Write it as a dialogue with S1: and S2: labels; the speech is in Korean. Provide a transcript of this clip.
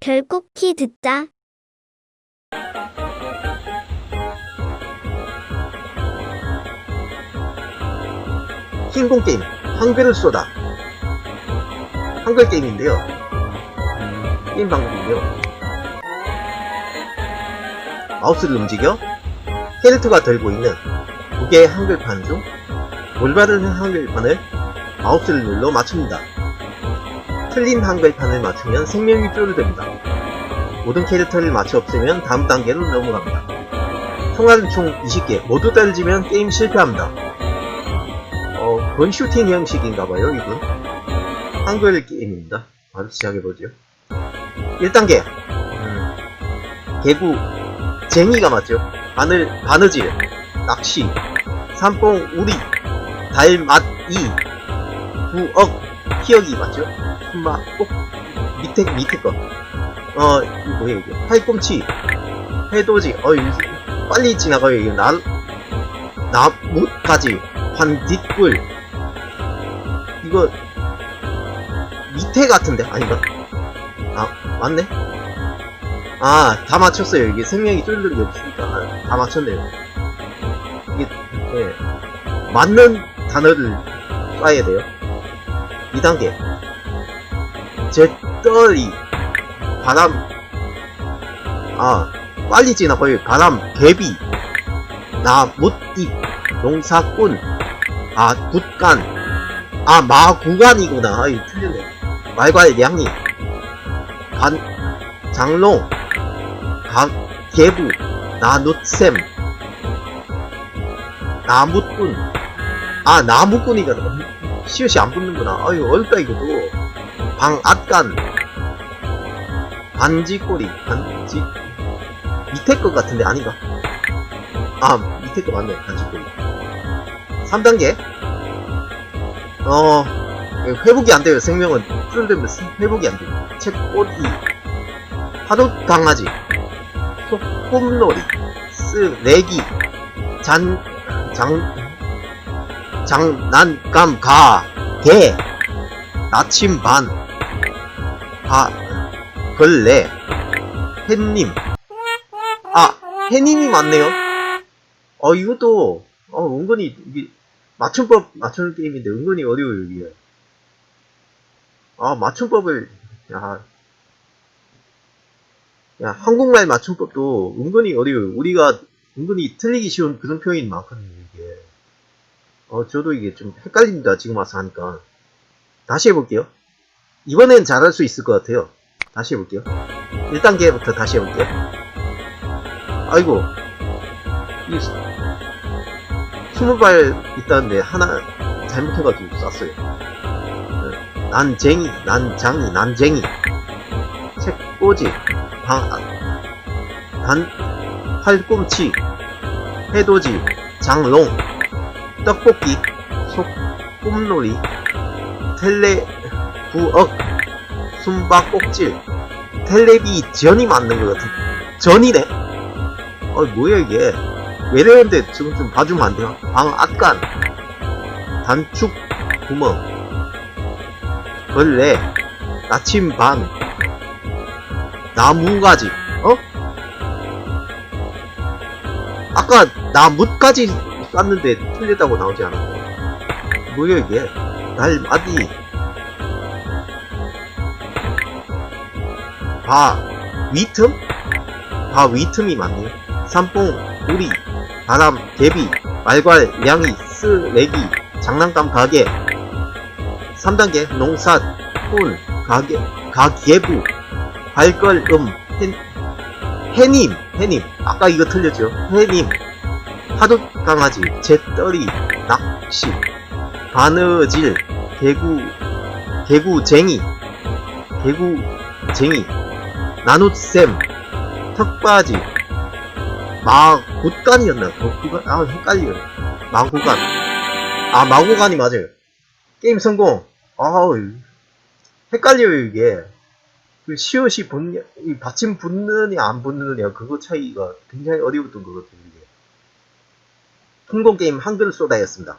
S1: 결국 키 듣자.
S2: 흰공 게임 한글을 쏘다. 한글 게임인데요. 게임 방법인데요. 마우스를 움직여 캐릭터가 들고 있는 두 개의 한글판 중 올바른 한글판을 마우스를 눌러 맞춥니다 틀린 한글판을 맞추면 생명이 줄어듭니다 모든 캐릭터를 맞춰 없으면 다음 단계로 넘어갑니다 총알은 총 20개 모두 떨어지면 게임 실패합니다 어, 건 슈팅 형식인가봐요, 이건. 한글 게임입니다. 바로 시작해보죠. 1단계. 음, 개구, 쟁이가 맞죠? 바늘, 바느질, 낚시, 삼뽕, 우리, 달맛, 이, 구억, 키역이 맞죠? 엄마, 꼭, 밑에, 밑에 거. 어, 이거 뭐야, 이게. 팔꿈치, 해돋이, 어, 이거 빨리 지나가요, 이거. 나, 나뭇가지, 반딧불 이거 밑에 같은데? 아닌가? 아 맞네? 아 다 맞췄어요. 이게 생명이 게 없으니까. 아, 다 맞췄네요. 이게 예, 맞는 단어를 써야 돼요. 2단계 제떨이 바람 아 빨리 지나가요 바람 개비 나뭇잎 농사꾼 아, 굿간. 아, 마구간이구나. 아이, 틀렸네. 말과의 량이. 간, 장롱. 가, 개부. 나눗샘. 나무꾼. 아, 나무꾼이가 시옷이 안 붙는구나. 아유, 어렵다, 이것도. 방앗간. 반지꼬리. 반지. 밑에 것 같은데, 아닌가? 아, 밑에 거 맞네. 반지꼬리. 3단계 어 회복이 안 돼요 생명은 줄어들면 회복이 안 돼요 책꽂이 파도 강아지 소꿉놀이 쓰레기 잔 장 장난감 가개 나침반 바 걸레. 햇님. 아 햇님이 맞네요. 어 이것도 어 은근히 이게 맞춤법 맞추는 게임인데 은근히 어려워요 이게. 아 맞춤법을 야, 야 한국말 맞춤법도 은근히 어려워요. 우리가 은근히 틀리기 쉬운 그런 표현이 많거든요 이게. 어 저도 이게 좀 헷갈립니다 지금 와서 하니까. 다시 해볼게요 이번엔 잘할 수 있을 것 같아요 다시 해볼게요 1단계부터 다시 해볼게요 아이고 이 스무 발 있다는데 하나 잘못해가지고 쐈어요. 네. 난쟁이, 난장이, 난쟁이. 책꽂이, 방, 단, 팔꿈치, 해돋이, 장롱, 떡볶이, 소꿉놀이, 텔레, 부억, 숨바꼭질, 텔레비전이 맞는 것 같은. 전이네? 어, 뭐야, 이게. 왜 이러는데 지금 좀 봐주면 안 돼요? 방앗간 단축 구멍 걸레 나침반 나무가지 어? 아까 나뭇가지 쐈는데 틀렸다고 나오지 않았나? 뭐야 이게 날마디 바 위틈? 바 위틈이 맞네요 삼뽕 우리 바람, 개비, 말괄, 량이, 쓰레기, 장난감 가게. 3단계 농사, 꾼, 가게, 가계부, 발걸음, 해, 해님, 해님. 아까 이거 틀렸죠? 해님. 하도 강아지, 재떨이, 낚시, 바느질, 개구, 개구쟁이, 개구쟁이, 나눗샘, 턱바지, 마굿간이었나? 굿간? 아, 헷갈려요. 마구간. 아, 마구간이 맞아요. 게임 성공. 아우, 헷갈려요, 이게. 그 시옷이 붙냐, 이 받침 붙느냐, 안 붙느냐, 그거 차이가 굉장히 어려웠던 것 같아요, 이게. 성공 게임 한글 쏘다였습니다.